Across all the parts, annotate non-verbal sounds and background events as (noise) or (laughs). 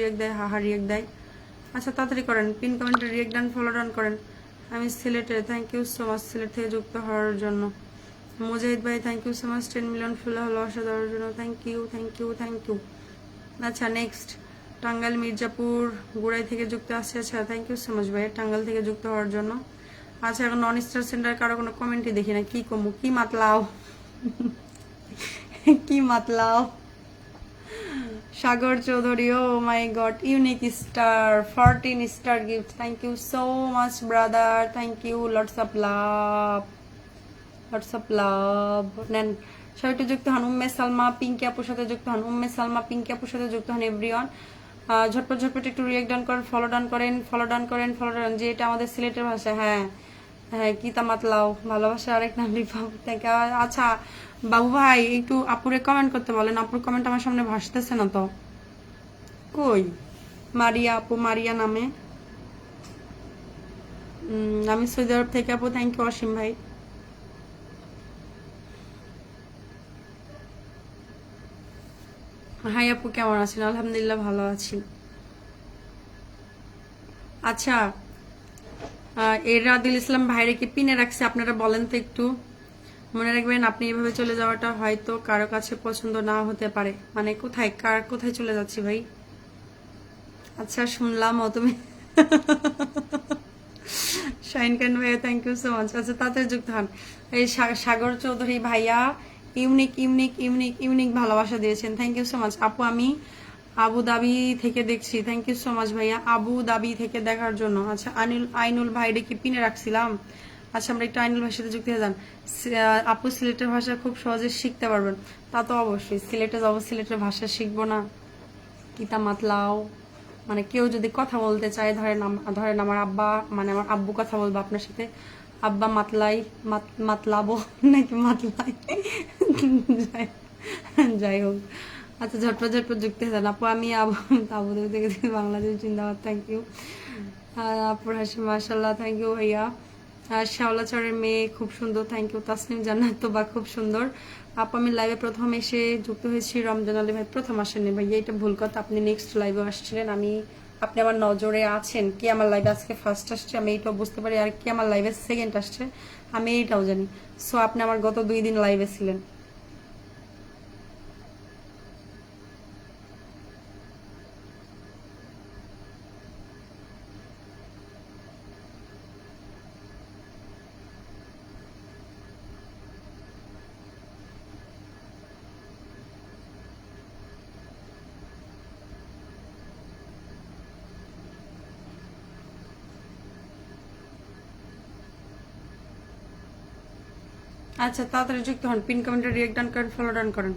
React দেয় হাহা react দেয়। আচ্ছা তাড়াতাড়ি করেন পিন কমেন্টে রিয়েক্ট ডান ফলো ডান করেন। আমি সিলেটে thank you so much Sylhet থেকে যুক্ত হওয়ার জন্য। মুজাহিদ ভাই thank you so much ten million ফুল আসা দেওয়ার জন্য। Thank you thank you thank you আচ্ছা নেক্সট টাঙ্গাইল, মির্জাপুর, গুড়াই থেকে যুক্ত আসছে। আচ্ছা থ্যাংক ইউ সো মাচ ভাই, টাঙ্গাইল থেকে যুক্ত হওয়ার জন্য। আচ্ছা এখন নন স্টার সেন্টার কারও কোনো কমেন্টই দেখি না। কি কমু, কি মাতলাও? (laughs) কি মাতলাও? Sagar Chowdhury, oh my God, unique star fourteen star gift thank you so much brother thank you lots of love lots of love নেন সবাই যুক্ত হন উম্মে সালমা, পিঙ্কি আপুর সাথে যুক্ত হন উম্মে সালমা, পিঙ্কি আপুর সাথে যুক্ত হন এভরিওয়ান। ঝটপট ঝটপট একটু রিয়েক্ট ডান করেন ফলো ডান করেন ফলো ডান করেন ফলো ডান যে এটা আমাদের সিলেটের ভাষা হ্যাঁ। হ্যাঁ গীতা মাতলাও ভালোবাসা আরেক নাম রিপাব থেকে আচ্ছা বাবু ভাই, একটু আপুরে কমেন্ট করতে বলেন। আপুর কমেন্ট আমার সামনে ভাসতেছে না তো। কই? মারিয়া আপু, মারিয়া নামে। আমি সৌদি আরব থেকে আপু থ্যাংক ইউ অসীম ভাই। হাই আপু, কেমন আছেন? আলহামদুলিল্লাহ, ভালো আছি। আচ্ছা এর রাদিল ইসলাম ভাইরে পিনে রাখছে আপনারা বলেন তো একটু। মনে রাখবেন, আপনি এভাবে চলে যাওয়াটা হয়তো কারও কাছে পছন্দ না হতে পারে। মানে কোথায়, কার কোথায় চলে যাচ্ছি ভাই? আচ্ছা শুনলাম ও তুমি। শাইন খান ভাইয়া থ্যাংক ইউ সো মাচ আচ্ছা যুক্ত হন। এই সাগর চৌধুরী ভাইয়া ইউনিক ইউনিক ইউনিক ইউনিক ভালোবাসা দিয়েছেন। থ্যাংক ইউ সো মাচ আপু, আমি আবু দাবি থেকে দেখছি। থ্যাংক ইউ সো মাচ ভাইয়া। আবু দাবি থেকে দেখার জন্য। আচ্ছা আনিল আইনুল ভাইরে কি পিনে রাখছিলাম? আচ্ছা আমরা একটু আইনুল ভাইয়ের সাথে যুক্ত হয়ে যান। আপু সিলেটের ভাষা খুব সহজে শিখতে পারবেন। তা তো অবশ্যই। সিলেটে যাব, সিলেটের ভাষা শিখব না। কিতা মাতলাও। মানে কেউ যদি কথা বলতে চায়, ধরেন ধরেন আমার আব্বা মানে আমার আব্বু কথা বলব আপনার সাথে। আব্বা মাতলাই, মাত- মাতলাবো, (laughs) নাকি মাতলাই? যাই হোক। আচ্ছা ঝটপট ঝটপট যুক্ত যান। আপু, আমি আবু আবুধাবি থেকে বাংলাদেশ জিন্দাবাদ থ্যাংক ইউ আপুর হাসি মাসাল্লাহ থ্যাংক ইউ ভাইয়া। আর শ্যাওলাচরের মেয়ে, খুব সুন্দর থ্যাংক ইউ তাসনিম জান্নাত বা খুব সুন্দর। আপু, আমি লাইভে প্রথম এসে যুক্ত হয়েছি রমজান আলী ভাই, প্রথম আসেননি ভাইয়া। এটা ভুল কথা, আপনি নেক্সট লাইভে আসছিলেন। আমি, আপনি আমার নজরে আছেন। কি আমার লাইভে আজকে ফার্স্ট আসছে, আমি এইটাও বুঝতে পারি। আর কি আমার লাইভে সেকেন্ড আসছে, আমি এইটাও জানি। সো আপনি আমার গত দুই দিন লাইভে ছিলেন। আচ্ছা তাড়াতাড়ি যুক্ত হন। পিন কমেন্টে রিয়েক্ট ডান করেন ফলো ডান করেন।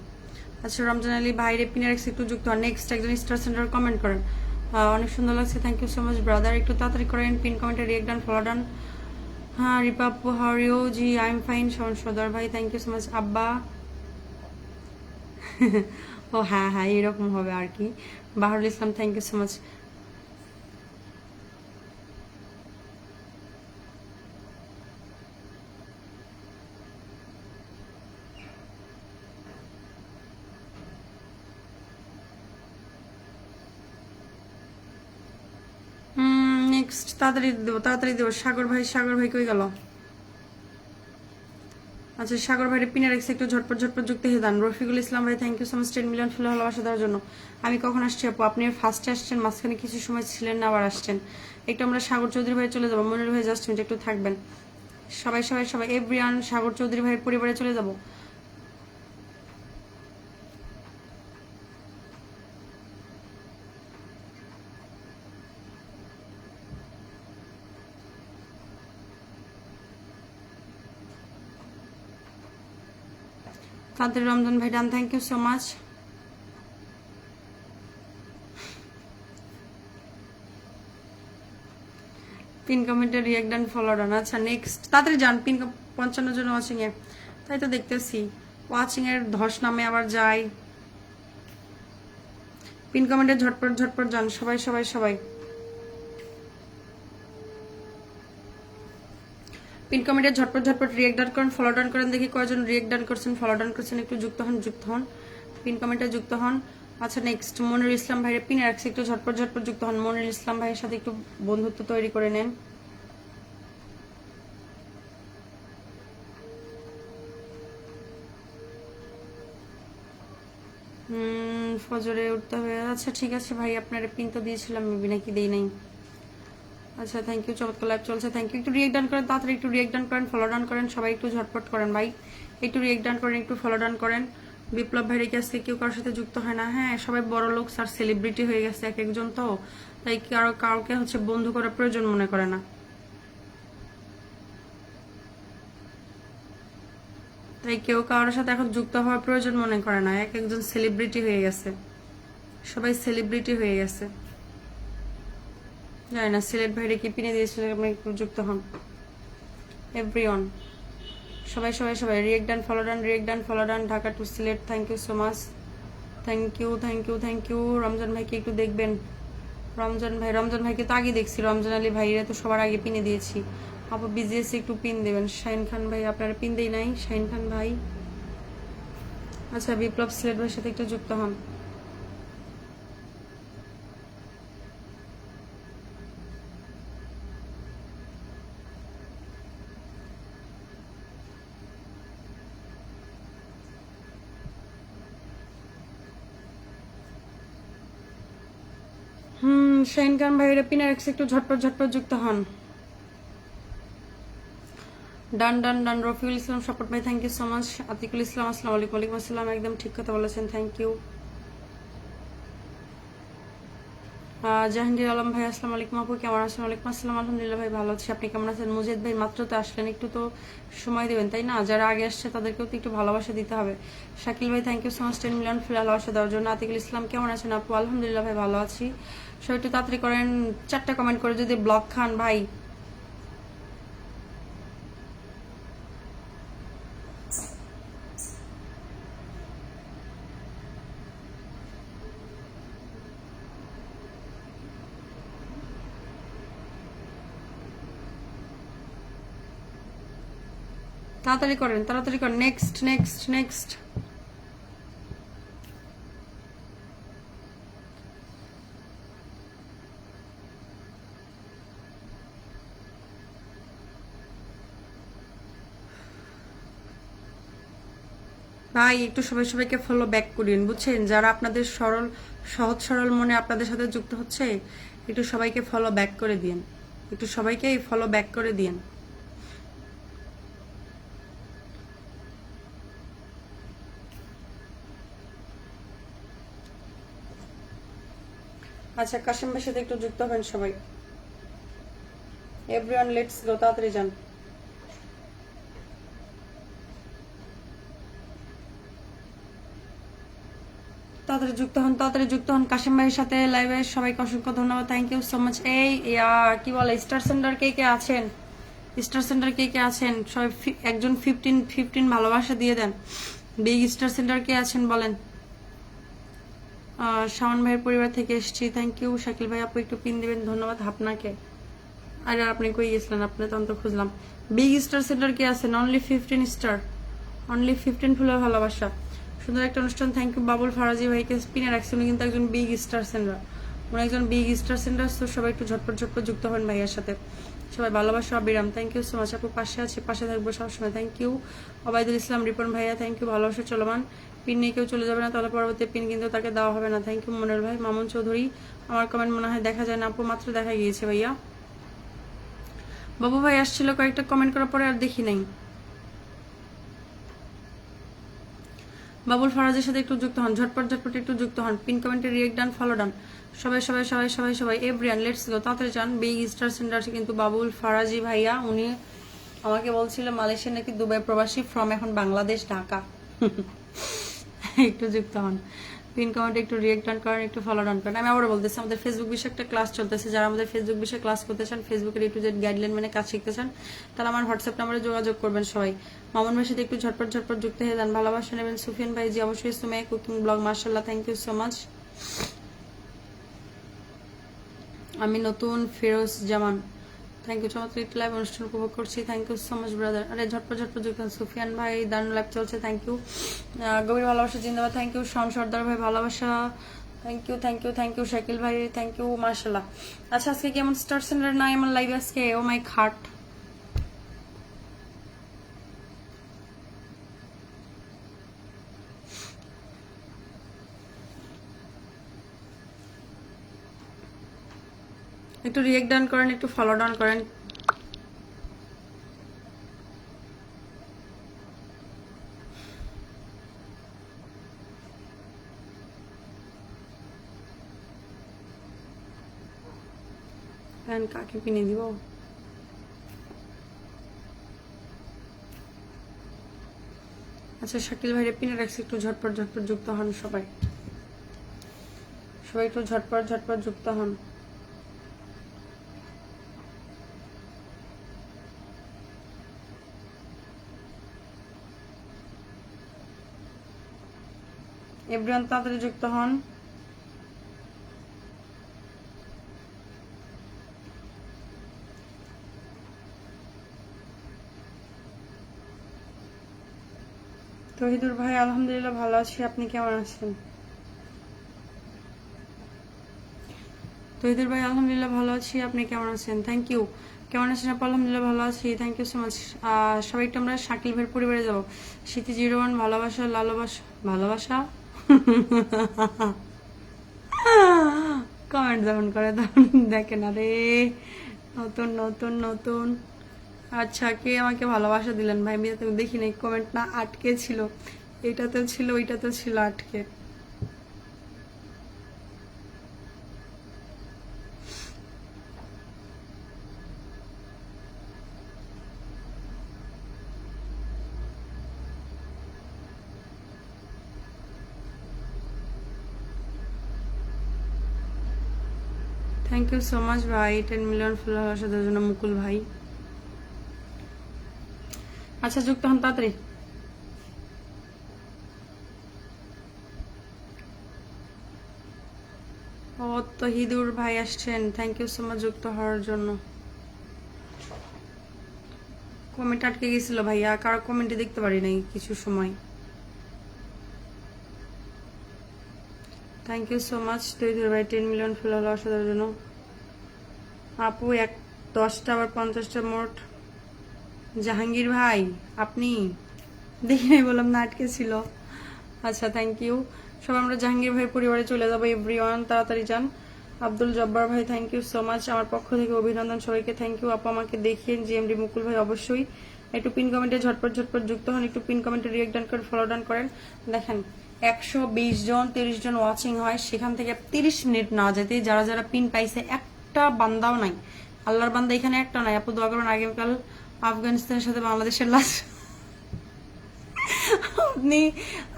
আচ্ছা রমজান আলী ভাইরে পিনের এক্স একটু যুক্ত হন। নেক্সট একজন স্টার সেন্টার কমেন্ট করেন। অনেক সুন্দর লাগছে thank you so much brother একটু তাড়াতাড়ি করেন, পিন কমেন্টে রিয়েক্ট ডান ফলো ডান হ্যাঁ রিপাপু হারিও জি I am fine Sharan Sardar ভাই থ্যাংক ইউ সো মাচ আব্বা। (laughs) ও হ্যাঁ হ্যাঁ এরকম হবে আর কি। Baharul Islam thank you so much next তাড়াতাড়ি দেবো তাড়াতাড়ি দেবো। সাগর ভাই সাগর ভাই কই গেল? আচ্ছা সাগর ভাইয়ের পিনে রেখেছে, একটু ঝটপট ঝটপট যুক্ত হয়ে দেন রফিকুল ইসলাম ভাই thank you so much ten million ফুল ভালোবাসা দেওয়ার জন্য। আমি কখন আসছি আপু? আপনি ফার্স্টে আসছেন, মাঝখানে কিছু সময় ছিলেন না, আবার আসছেন। একটু আমরা সাগর চৌধুরী ভাই চলে যাব। মনির ভাই জাস্ট মিনিট একটু থাকবেন। সবাই সবাই সবাই এভরিয়ান সাগর চৌধুরী ভাইয়ের পরিবারে চলে যাব। তাদের রমজান ভাই done thank you so much pin কমেন্টে রিয়েক্ট ডান ফলো ডান আচ্ছা নেক্সট তাড়াতাড়ি যান, পিন পঞ্চান্ন জন ওয়াচিং এ। তাই তো দেখতেছি। ওয়াচিং এর ধস নামে আবার যাই পিন কমেন্টে ঝটপট ঝটপট যান। সবাই সবাই সবাই। পিন কমেন্টে ঝটপট ঝটপট রিয়েক্ট ডান করেন ফলো ডান করেন, দেখি কয়জন রিয়েক্ট ডান করছেন ফলো ডান করছেন, একটু যুক্ত হন যুক্ত হন। পিন কমেন্টে যুক্ত হন। আচ্ছা নেক্সট মনির ইসলাম ভাইয়ের পিনে রাখছি একটু ঝটপট ঝটপট যুক্ত হন। মনির ইসলাম ভাইয়ের সাথে একটু বন্ধুত্ব তৈরি করে নেন। ফজরে উঠতে হবে। আচ্ছা ঠিক আছে ভাই, আপনার পিন তো দিয়েছিলাম নাকি দেই নাই। আচ্ছা থ্যাংক ইউ চমৎকার লাইভ চলছে। থ্যাংক ইউ একটু রিয়েক্ট ডান করেন, তাড়াতাড়ি একটু রিয়েক্ট ডান করেন ফলো ডান করেন, সবাই একটু ঝটপট করেন ভাই। একটু রিয়েক্ট ডান করেন, একটু ফলো ডান করেন। বিপ্লব কাছ থেকে কেউ কারোর সাথে যুক্ত হয় না। হ্যাঁ সবাই বড় লোক আর সেলিব্রিটি হয়ে গেছে এক একজন তো। তাই কারও, কাউকে হচ্ছে বন্ধু করার প্রয়োজন মনে করে না। তাই কেউ কারোর সাথে এখন যুক্ত হওয়ার প্রয়োজন মনে করে না। এক একজন সেলিব্রিটি হয়ে গেছে। সবাই সেলিব্রিটি হয়ে গেছে। জানি না, সিলেট ভাইরে কি পিনে দিয়েছিল আপনি একটু যুক্ত হন এভরিওয়ান সবাই সবাই সবাই react done follow done react done follow done Dhaka to Sylhet thank you so much thank you thank you thank you Ramzan ভাইকে একটু দেখবেন। রমজান ভাই, রমজান ভাইকে তো আগে দেখছি, রমজান আলী ভাইরা তো সবার আগে পিনে দিয়েছি। আপু বিজিএস একটু পিন দেবেন। শাহিন খান ভাই, আপনারা পিন দেই নাই? শাহিন খান ভাই। আচ্ছা বিপ্লব সিলেট ভাইয়ের সাথে একটু যুক্ত হন। শাহিন খান ভাইয়েরা পিনার এক্স একটু ঝটপট ঝটপট যুক্ত হন। Done done done Rafiul Islam support ভাই thank you so much Atiqul Islam, আসসালামু আলাইকুম আলাইকুম আসসালাম, একদম ঠিক কথা বলেছেন থ্যাংক ইউ জাহাঙ্গীর আলম ভাই, আসসালামু আলাইকুম আপু, কেমন আছেন? আলাইকুম আসসালাম, আলহামদুলিল্লাহ ভাই, ভালো আছি। আপনি কেমন আছেন? মুজিদ ভাই, মাত্র তো আসলেন, একটু তো সময় দেবেন, তাই না? যারা আগে আসছে, তাদেরকেও তো একটু ভালোবাসা দিতে হবে। শাকিল ভাই thank you so much ten million ভালোবাসা দেওয়ার জন্য। আতিকুল ইসলাম, কেমন আছেন আপু? আলহামদুলিল্লাহ ভাই, ভালো আছি। সবাই একটু তাড়াতাড়ি করেন, চারটা কমেন্ট করে যদি ব্লগ খান, ভাই। তাড়াতাড়ি করেন তাড়াতাড়ি করেন। নেক্সট নেক্সট নেক্সট ভাই, একটু সবাই সবাইকে ফলো ব্যাক করিন বুঝছেন? যারা আপনাদের সরল, সহজ সরল মনে আপনাদের সাথে যুক্ত হচ্ছে, একটু সবাইকে ফলো ব্যাক করে দিন একটু সবাইকে ফলো ব্যাক করে দিন আচ্ছা কাশিম ভাইয়ের সাথে একটু যুক্ত হবেন সবাই। এভরিওয়ান লেটস গো তাড়াতাড়ি যান। তাড়াতাড়ি যুক্ত হন, তাড়াতাড়ি যুক্ত হন। কাশিম ভাইয়ের সাথে লাইভে সবাইকে অসংখ্য ধন্যবাদ। থ্যাংক ইউ সো মাচ এই কি বলে স্টার সেন্টার কে কে আছেন? স্টার সেন্টার কে কে আছেন? সবাই একজন ফিফটিন ফিফটিন ভালোবাসা দিয়ে দেন। বিগ স্টার সেন্টার কে আছেন বলেন। শাওন ভাইয়ের পরিবার থেকে এসেছি। থ্যাংক ইউ শাকিল ভাই, আপু একটু পিন দিবেন, ধন্যবাদ আপনাকে। আরে আপনি কই গেছিলেন? আপনি তখন তো খুঁজলাম। বিগ স্টার সেন্টার কে আছেন only fifteen star only fifteen ফুলের ভালোবাসা। সুন্দর একটা অনুষ্ঠান। থ্যাংক ইউ বাবুল ফারাজি ভাইকে স্পিনে রাখছি। উনি কিন্তু একজন বিগ স্টার সেন্টার উনি একজন বিগ স্টার সেন্টার তো সবাই একটু ঝটপট ঝটপট যুক্ত হন ভাইয়ের সাথে। সবাই ভালোবাসা, অবিরাম। থ্যাংক ইউ সো মাচ আপু, পাশে আছে, পাশে থাকব সবসময়। থ্যাংক ইউ অবায়দুল ইসলাম, রিপন ভাইয়া থ্যাংক ইউ ভালোবাসা চলমান। পিন নিয়ে কেউ চলে যাবে না, তাহলে পরবর্তী পিন কিন্তু তাকে দেওয়া হবে না। থ্যাংক ইউ মনের ভাই। মামুন চৌধুরী, আমার কমেন্ট মনে হয় দেখা যায় না। আপু, মাত্র দেখা গিয়েছে ভাইয়া। বাবু ভাই আসছিল কয়েকটা কমেন্ট করার পরে আর দেখি নাই। বাবুল ফরাজের সাথে একটু যুক্ত হন। ঝটপট ঝটপট একটু যুক্ত হন। পিন কমেন্টে রিয়েক্ট ডান ফলো ডান সবাই সবাই সবাই সবাই সবাই এভরিয়ান লেটস গো তাড়াতাড়ি যান। বিগ স্টার সেন্টার কিন্তু বাবুল ফরাজি ভাইয়া। উনি আমাকে বলছিল মালয়েশিয়া নাকি দুবাই প্রবাসী ফ্রম এখন বাংলাদেশ, ঢাকা। একটু যুক্ত হন। পিন কমেন্টে একটু রিয়েক্ট ডান করেন, একটু ফলো ডান করেন। আমি আবারও বলতেছি, আমাদের ফেসবুক বিষয়ে একটা ক্লাস চলতেছে। যারা আমাদের ফেসবুক বিষয়ে ক্লাস করতে চান ফেসবুকের একটু যে গাইডলাইন মানে কাজ শিখতে চান তাহলে আমার হোয়াটসঅ্যাপ নাম্বারে যোগাযোগ করবেন সবাই। মামুন ভাইয়ের সাথে একটু ঝটপট ঝটপট যুক্ত হয়ে যান। ভালোবাসা নেবেন সুফিয়ান ভাই জি, অবশ্যই সুমে কুকিং ব্লগ মার্শাল্লাহ থ্যাংক ইউ সো মাচ আমি নতুন ফেরোজ জামান। থ্যাংক ইউ চমৎকার একটি লাইভ অনুষ্ঠান উপভোগ করছি। Thank you so much brother আরে, ঝটপট ঝটপট যুক্ত সুফিয়ান ভাই, দারুণ লাইভ চলছে। থ্যাংক ইউ গভীর ভালোবাসা, জিন্দাবাদ। থ্যাংক ইউ শন সর্দার ভাই, ভালোবাসা। Thank you thank you thank you Shakil ভাই। থ্যাংক ইউ মার্শাল্লাহ আচ্ছা আজকে কেমন স্টার সেন্টার না এমন লাইভ আজকে? ও মাই খাট একটু রিয়েক্ট ডাউন করেন, একটু ফলো ডাউন করেন। প্যান কাকে কিনে দিব? আচ্ছা শাকিল ভাইরে পিনে রাখছি, একটু ঝটপট ঝটপট যুক্ত হন সবাই। সবাই একটু ঝটপট ঝটপট যুক্ত হন। এভরিওয়ান তাড়াতাড়ি যুক্ত হন। তহিদুর ভাই, আলহামদুলিল্লাহ ভালো আছি। আপনি কেমন আছেন? তহিদুর ভাই, আলহামদুলিল্লাহ ভালো আছি। আপনি কেমন আছেন? থ্যাংক ইউ কেমন আছেন আপু? আলহামদুলিল্লাহ ভালো আছি। থ্যাংক ইউ সো মাচ সবাই একটু আমরা শাকিল ভাইয়ের পরিবারে যাব। স্মৃতি জিরো ওয়ান, ভালোবাসা, লালবাসা, ভালোবাসা। কমেন্ট যেমন করে তেমন না রে নতুন নতুন নতুন। আচ্ছা কে আমাকে ভালোবাসা দিলেন? ভাই আমি তুমি দেখি নাই কমেন্ট না আটকে ছিল। এটাতেও ছিল ওইটাতেও ছিল আটকে। থ্যাংক ইউ সো মাচ ভাই। টেন মিলিয়ন ভালোবাসাদের জন্য মুকুল ভাই। আচ্ছা যুক্ত হন তাড়াতাড়ি। ও ভাই আসছেন। থ্যাংক ইউ সো মাচ যুক্ত হওয়ার জন্য। কমেন্ট আটকে গেছিল ভাইয়া। কারও কমেন্টে দেখতে পারি নাই কিছু সময়। থ্যাংক ইউ সো মাচ তৈদুর ভাই। টেন মিলিয়ন ফলো আসার জন্য। আপু, এক দশটা আবার পঞ্চাশটা মোট। জাহাঙ্গীর ভাই, আপনি? দেখি নাই, বললাম না, আটকে ছিল। আচ্ছা থ্যাংক ইউ সব আমরা জাহাঙ্গীর ভাই পরিবারে চলে যাব, এভরিওয়ান, তাড়াতাড়ি যান। আব্দুল জব্বার ভাই থ্যাংক ইউ সো মাচ আমার পক্ষ থেকে অভিনন্দন সবাইকে থ্যাংক ইউ আপু, আমাকে দেখিয়ে জিএমডি মুকুল ভাই, অবশ্যই। একটু পিন কমেন্টে ঝটপট ঝটপট যুক্ত হন, একটু পিন কমেন্টে রিয়েক্ট ডান করেন ফলো ডান করেন। দেখেন, একশো বিশ জন, তিরিশ জন ওয়াচিং হয়, সেখান থেকে তিরিশ মিনিট না যেতে যারা যারা পিন পাইছে একটা বান্দাও নাই। আল্লাহর বান্দা এখানে একটা নাই। আপু দোয়া করবেন, আগামীকাল আফগানিস্তানের সাথে বাংলাদেশের লাস্ট আপনি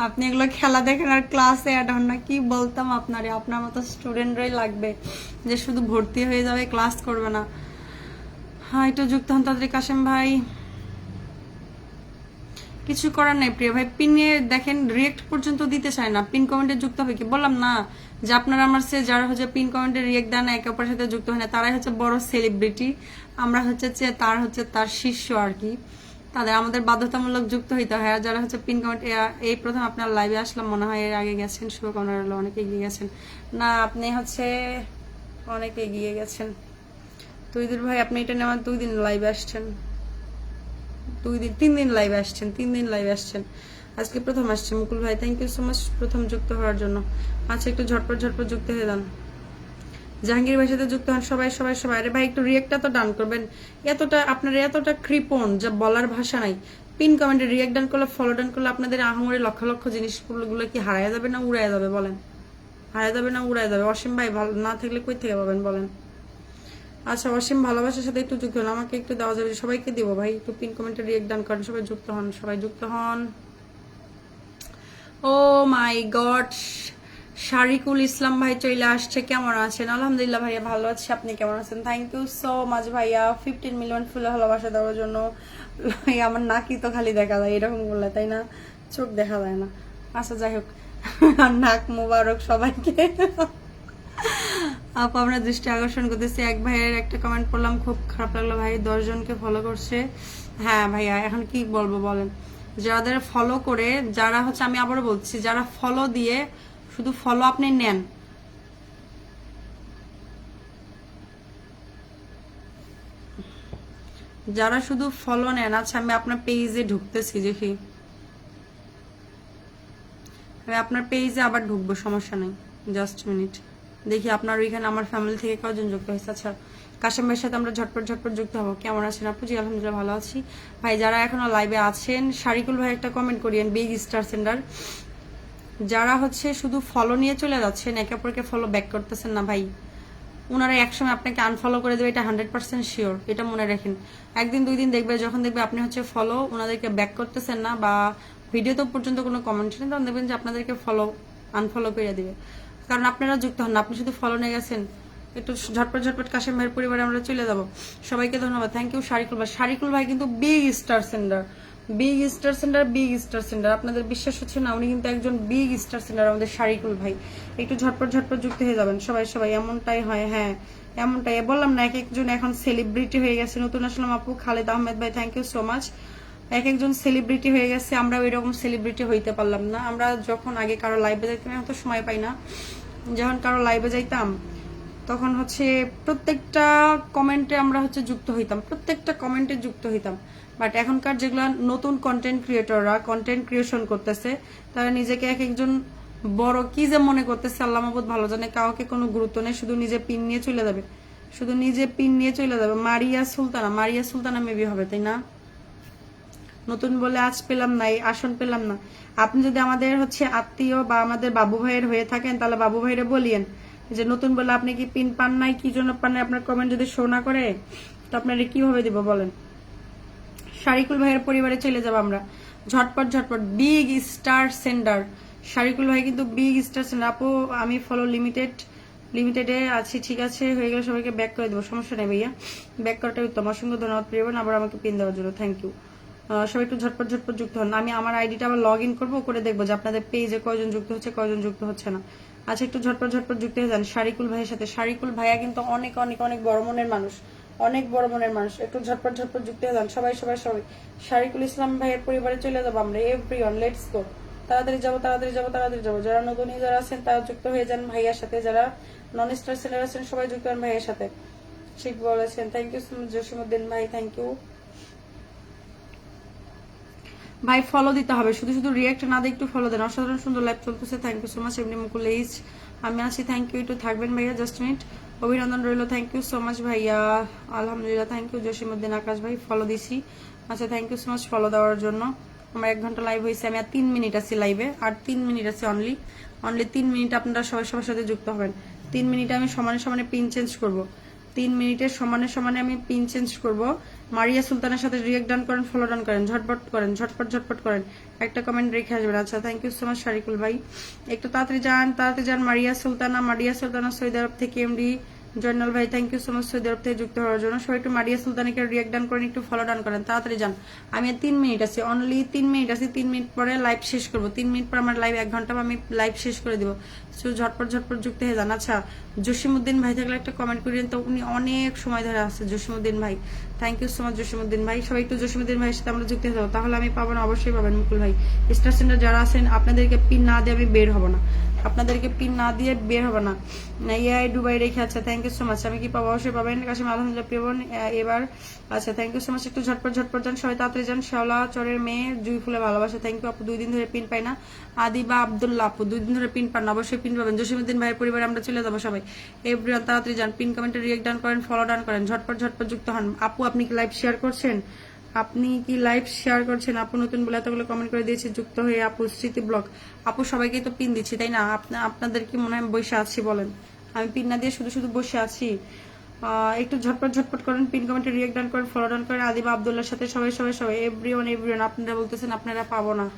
আপনি এগুলো খেলা দেখেন আর ক্লাসে অ্যাড হন না। কি বলতাম আপনারে? আপনার মতো স্টুডেন্টরাই লাগবে যে শুধু ভর্তি হয়ে যাবে ক্লাস করবে না। হ্যাঁ একটু যুক্ত হন তাদের কাশেম ভাই। কিছু করার নাই প্রিয় ভাই। পিনে দেখেন রিয়েক্ট পর্যন্ত দিতে চায় না। পিন কমেন্টে যুক্ত হবে কি? বললাম না। যে আপনারা আমার সে যারা হচ্ছে পিন কমেন্টে রিয়েক্ট দেন, একে অপরের সাথে যুক্ত হয় না, তারাই হচ্ছে বড় সেলিব্রিটি আমরা হচ্ছে তার হচ্ছে তার শিষ্য আর কি। তাদের আমাদের বাধ্যতামূলক যুক্ত হইতে হয়। আর যারা হচ্ছে পিন কমেন্ট এই প্রথম আপনার লাইভে আসলাম, মনে হয় এর আগে গেছেন, শুভকামনা রইল, অনেক এগিয়ে গেছেন। না, আপনি হচ্ছে অনেক এগিয়ে গেছেন। তুইদুর ভাই, আপনি এটা নেওয়ার দুই দিন লাইভে আসছেন। দুই দিন, তিন দিন লাইভে আসছেন, তিন দিন লাইভে আসছেন। আজকে প্রথম আসছে, মুকুল ভাই থ্যাংক ইউ সো মাচ প্রথম যুক্ত হওয়ার জন্য। আচ্ছা একটু ঝটপট ঝটপট যুক্ত হয়ে যান। জাহাঙ্গীর ভাইয়ের সাথে যুক্ত হন সবাই সবাই সবাই। আরে ভাই, একটু রিয়েক্টটা তো ডান করবেন। এতটা, আপনার এতটা কৃপণ যা বলার ভাষা নাই। পিন কমেন্টে রিয়েক্ট ডান করলে ফলো ডান করলে আপনাদের আহামরি লক্ষ লক্ষ জিনিসগুলো কি হারায় যাবে না উড়ায় যাবে বলেন? হারায় যাবে না উড়ায় যাবে? অসীম ভাই, ভালো, না থাকলে কই থেকে পাবেন বলেন? আচ্ছা অসীম ভালোবাসার সাথে একটু যুক্ত হন। আমাকে একটু দেওয়া যাবে সবাইকে দিব ভাই। একটু পিন কমেন্টে রিয়েক্ট ডান করেন, সবাই যুক্ত হন, সবাই যুক্ত হন। ও মাই গড, শারিকুল ইসলাম ভাই চলে আসছে, কেমন আছেন? আলহামদুলিল্লাহ ভাইয়া ভালো আছি, আপনি কেমন আছেন? থ্যাংক ইউ সো মাচ ভাইয়া ফিফটিন মিলিয়ন ফুল ভালোবাসা দেওয়ার জন্য। আমার নাকি তো খালি দেখা যায়, এরকম বললে, তাই না? চোখ দেখা যায় না। আচ্ছা যাই হোক নাক মুবারক সবাইকে। আপু আপনার দৃষ্টি আকর্ষণ করতেছি। এক ভাইয়ের একটা কমেন্ট করলাম খুব খারাপ লাগল ভাই, দশজনকে ফলো করছে। হ্যাঁ ভাইয়া, এখন কি বলব বলেন? যাদের ফলো করে, যারা হচ্ছে, আমি আবারও বলছি, যারা ফলো দিয়ে শুধু ফলো আপনি নেন। যারা শুধু ফলো নেন আচ্ছা আমি আপনার পেজে ঢুকতেছি, দেখি। আমি আপনার পেজে আবার ঢুকবো, সমস্যা নেই। জাস্ট মিনিট দেখি আপনার ওইখানে আমার ফ্যামিলি থেকে কজন যুক্ত হয়েছে? আচ্ছা কাশেম ভাইয়ের সাথে আমরা ঝটপট ঝটপট যুক্ত হব। কেমন আছেন আপু? জি, আলহামদুলিল্লাহ ভালো আছি। ভাই, যারা এখনও লাইভে আছেন, শারিকুল ভাই একটা কমেন্ট করিয়েন বিগ স্টার সেন্টার যারা হচ্ছে শুধু ফলো নিয়ে চলে যাচ্ছেন, একে অপরকে ফলো ব্যাক করতেছেন না ভাই ওনারা একসময় আপনাকে আনফলো করে দেবে, এটা হান্ড্রেড পার্সেন্ট শিওর এটা মনে রাখেন। একদিন, দুই দিন দেখবে, যখন দেখবে আপনি হচ্ছে ফলো ওনাদেরকে ব্যাক করতেছেন না বা ভিডিওতে পর্যন্ত কোনো কমেন্ট নেই তখন দেখবেন যে আপনাদেরকে ফলো আনফলো করে দিবে। কারণ আপনারা যুক্ত হন আপনি শুধু ফলো নিয়ে গেছেন একটু ঝটপট ঝটপট কাশেম ভাইয়ের পরিবারে আমরা চলে যাব। সবাইকে ধন্যবাদ থ্যাংক ইউ শারিকুল ভাই। শারিকুল ভাই কিন্তু big star centre big star centre big star centre আপনাদের বিশ্বাস হচ্ছে না, উনি কিন্তু একজন বিগ স্টার সেন্টার আমাদের শারিকুল ভাই। একটু ঝটপট ঝটপট যুক্ত হয়ে যাবেন। সবাই সবাই এমনটাই হয় হ্যাঁ এমনটাই। বললাম না এক একজন এখন সেলিব্রিটি হয়ে গেছে। নতুন আসলাম আপু খালেদ আহমেদ ভাই থ্যাংক ইউ সো মাচ এক একজন সেলিব্রিটি হয়ে গেছে, আমরা ওই রকম সেলিব্রিটি হইতে পারলাম না। আমরা যখন আগে কারও লাইভে যাইতাম এখন তো সময় পাই না। যখন কারও লাইভে যাইতাম তখন হচ্ছে প্রত্যেকটা কমেন্টে আমরা হচ্ছে যুক্ত হইতাম, প্রত্যেকটা কমেন্টে যুক্ত হইতাম। বাট এখনকার যেগুলো নতুন কন্টেন্ট ক্রিয়েটররা কন্টেন্ট ক্রিয়েশন করতেছে, তারা নিজেকে এক একজন বড় কি যে মনে করতেছে, আল্লাহ মাহবুদ ভালো জানে, কাউকে কোনো গুরুত্ব নেই, শুধু নিজে পিন নিয়ে চলে যাবে। শুধু নিজে পিন নিয়ে চলে যাবে। মারিয়া সুলতানা মারিয়া সুলতানা মেবি হবে, তাই না? নতুন বলে আজ পেলাম না, এই আসন পেলাম না। আপনি যদি আমাদের হচ্ছে আত্মীয় বা আমাদের বাবু ভাইয়ের হয়ে থাকেন, তাহলে বাবু ভাইরে বলিয়েন যে নতুন বলে আপনি কি পিন পান নাই, কি জন্য পান নাই, আপনার কমেন্ট যদি শো না করে, তো আপনারা কীভাবে দিব বলেন? শারিকুল ভাইয়ের পরিবারে চলে যাব আমরা। ঝটপট ঝটপট। বিগ স্টার সেন্ডার শারিকুল ভাই কিন্তু বিগ স্টার সেন্ডার আপু, আমি ফলো লিমিটেড লিমিটেডে আছি, ঠিক আছে? হয়ে গেলে সবাইকে ব্যাক করে দেবো, সমস্যা নেই ভাইয়া। ব্যাক করাটা উত্তম। অসংখ্য ধন্যবাদ প্রিয়ন আবার আমাকে পিন দেওয়ার জন্য। থ্যাংক ইউ সবাই একটু ঝটপট ঝটপট যুক্ত হন। আমি আমার আইডিটা আবার লগ ইন করব, করে দেখব যে আপনাদের পেজে কয়জন যুক্ত হচ্ছে, কয়জন যুক্ত হচ্ছে না। আচ্ছা একটু ঝটপট ঝটপট যুক্ত হয়ে যান। শারিকুল ভাইয়ের সাথে। শারিকুল ভাইয়া কিন্তু অনেক অনেক অনেক বড় মনের মানুষ। অনেক বড় মনের মানুষ। একটু ঝটপট ঝটপট যুক্ত হয়ে যান। সবাই সবাই সবাই। শারিকুল ইসলাম ভাইয়ের পরিবারে চলে যাব আমরা। Everyone let's go. তাড়াতাড়ি যাব তাড়াতাড়ি যাব তাড়াতাড়ি যাব। যারা নতুন যারা আছেন, তারা যুক্ত হয়ে যান ভাইয়ার সাথে। যারা নন স্টার সেলার আছেন, সবাই যুক্ত হন ভাইয়ের সাথে। ঠিক বলেছেন থ্যাংক ইউ জসিমুদ্দিন ভাই থ্যাংক ইউ ভাই ফলো দিতে হবে। শুধু শুধু রিয়াক্ট না দিয়ে একটু ফলো দেন। অসাধারণ সুন্দর লাইভ চলতেছে। থ্যাংক ইউ সো মাচ এমনি মুকুল এইচ আমি আছি থ্যাংক ইউ একটু থাকবেন ভাইয়া জাস্ট মিনিট অভিনন্দন রইল থ্যাংক ইউ সো মাচ ভাইয়া। আলহামদুলিল্লাহ থ্যাংক ইউ জসিমুদ্দিন আকাশ ভাই ফলো দিছি। আচ্ছা thank you so much follow দেওয়ার জন্য। আমার এক ঘণ্টা লাইভ হয়েছে, আমি আর তিন মিনিট আছি লাইভে আর তিন মিনিট আছে অনলি অনলি তিন মিনিট আপনারা সবাই সবার সাথে যুক্ত হবেন। তিন মিনিটে আমি সমানে সমানে পিন চেঞ্জ করব। তিন মিনিটের সমানে সমানে আমি পিন চেঞ্জ করব। মারিয়া সুলতানের সাথে রিয়েক্ট ডান করেন ফলো ডান করেন, ঝটপট করেন, ঝটপট ঝটপট করেন। একটা কমেন্ট রেখে আসবেন। আচ্ছা thank you so much Shariqul ভাই। একটু তাড়াতাড়ি যান তাড়াতাড়ি যান। মারিয়া সুলতানা মারিয়া সুলতানা সৌদি আরব থেকে এমডি জয়নাল ভাই thank you so much Saudi Arab থেকে যুক্ত হওয়ার জন্য। সবাই একটু মারিয়া সুলতানিকে রিয়েক্ট ডান করেন, একটু ফলো ডান করেন। তাড়াতাড়ি যান। আমি তিন মিনিট আছি অনলি তিন মিনিট আছি। তিন মিনিট পরে লাইভ শেষ করব। তিন মিনিট পর আমার লাইভ এক ঘণ্টা আমি লাইভ শেষ করে দিব। শুধু ঝটপট ঝটপট যুক্ত হয়ে যান। আচ্ছা জসিমুদ্দিন ভাই থাকলে একটা কমেন্ট করিলেন তো উনি অনেক সময় ধরে আসছে জসিমুদ্দিন ভাই। Thank you so much Jasimuddin ভাই। সবাই একটু জসিমুদ্দিন ভাইয়ের সাথে আমরা যুক্ত হয়ে যাব। তাহলে আমি পাবো না, অবশ্যই পাবেন মুকুল ভাই। স্টার সেন্টার যারা আছেন, আপনাদেরকে পিন না দিয়ে আমি বের হব না। আপনাদেরকে পিন না দিয়ে বের হবে না। ইআই দুবাই রেখে আচ্ছা থ্যাংক ইউ সো মাচ আমি কি পাবো? অবশ্যই পাবেন। কাশিম আলহামদুলিল্লাহ প্রিয়বন এবার আচ্ছা থ্যাংক ইউ সো মাচ একটু ঝটপট ঝটপট যান। সবাই তাড়াতাড়ি যান। শেওলা চরের মেয়ে, জুই ফুলে ভালোবাসা। থ্যাংক ইউ আপু। দুই দিন ধরে পিন পাই না। আদিবা আবদুল্লাহ আপু, দুই দিন ধরে পিন পান অবশ্যই পিন পাবেন। জসিমুদ্দিন ভাইয়ের পরিবারে আমরা চলে যাব সবাই। এভরিওয়ান তাড়াতাড়ি যান, পিন কমেন্টে রিয়েক্ট ডান করেন ফলো ডান করেন, ঝটপট ঝটপট যুক্ত হন। আপু, আপনি কি লাইভ শেয়ার করছেন? আপনি কি লাইভ শেয়ার করছেন? আপু, নতুন বলে এতগুলো কমেন্ট করে দিয়েছে, যুক্ত হয়ে আপু, স্মৃতি ব্লগ আপু সবাইকে তো পিন দিচ্ছি, তাই না? আপনা- আপনাদের কি মনে হয় বসে আছি বলেন? আমি পিন না দিয়ে শুধু শুধু বসে আছি। একটু ঝটপট ঝটপট করেন পিন কমেন্টে রিয়েক্ট ডান করেন ফলো ডান করেন। আদিবা আবদুল্লার সাথে সবাই সবাই সবাই এভরিওয়ান এভরিওয়ান আপনারা বলতেছেন, আপনারা পাবো না।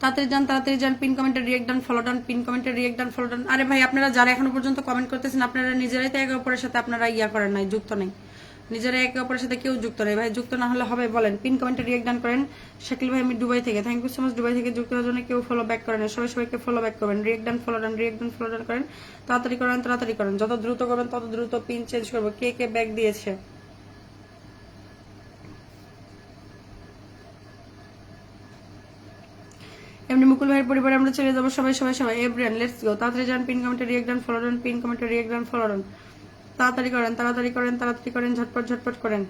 তাড়াতাড়ি যান তাড়াতাড়ি যান পিন কমেন্টে react done follow done pin কমেন্টে রিয়েক্ট ডান ফলো ডান আরে ভাই, আপনারা যারা এখনও পর্যন্ত কমেন্ট করতেছেন, আপনারা নিজেরাই তো একে অপরের সাথে আপনারা ইয়া করেন নাই, যুক্ত নেই। নিজেরা একে অপরের সাথে কেউ যুক্ত নেই। ভাই, যুক্ত না হলে হবে, বলেন পিন কমেন্টে রিয়েক্ট ডান করেন। শাকিল ভাই, আমি দুবাই থেকে। Thank you so much Dubai থেকে যুক্ত হওয়ার জন্য কেউ ফলো ব্যাক করেন। সবাই সবাইকে ফলো ব্যাক করবেন। React done follow done react done follow done করেন। তাড়াতাড়ি করেন তাড়াতাড়ি করেন। যত দ্রুত করবেন, তত দ্রুত পিন চেঞ্জ করব। কে কে ব্যাক দিয়েছে? এমনি মুকুল ভাইয়ের পরিবারে আমরা চলে যাব। সবাই সবাই সবাই। এভরিয়ান লেটস গো তাড়াতাড়ি যান, পিন কমেন্টে react done follow done pin কমেন্টে রিয়েক্ট ডান ফলো ডান তাড়াতাড়ি করেন তাড়াতাড়ি করেন তাড়াতাড়ি করেন, ঝটপট ঝটপট করেন।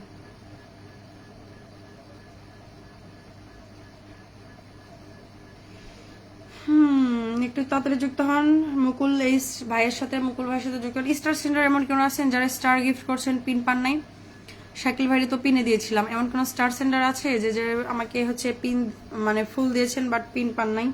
একটু তাড়াতাড়ি যুক্ত হন। মুকুল, এই ভাইয়ের সাথে, মুকুল ভাইয়ের সাথে যুক্ত হন। স্টার সেন্টার এমন কেউ আছেন যারা স্টার গিফট করছেন, পিন পান নাই? শাকিল ভাইরে তো পিনে দিয়েছিলাম। এমন কোন স্টার সেন্টার আছে যে যে আমাকে হচ্ছে পিন মানে ফুল দিয়েছেন বাট পিন পান নাই?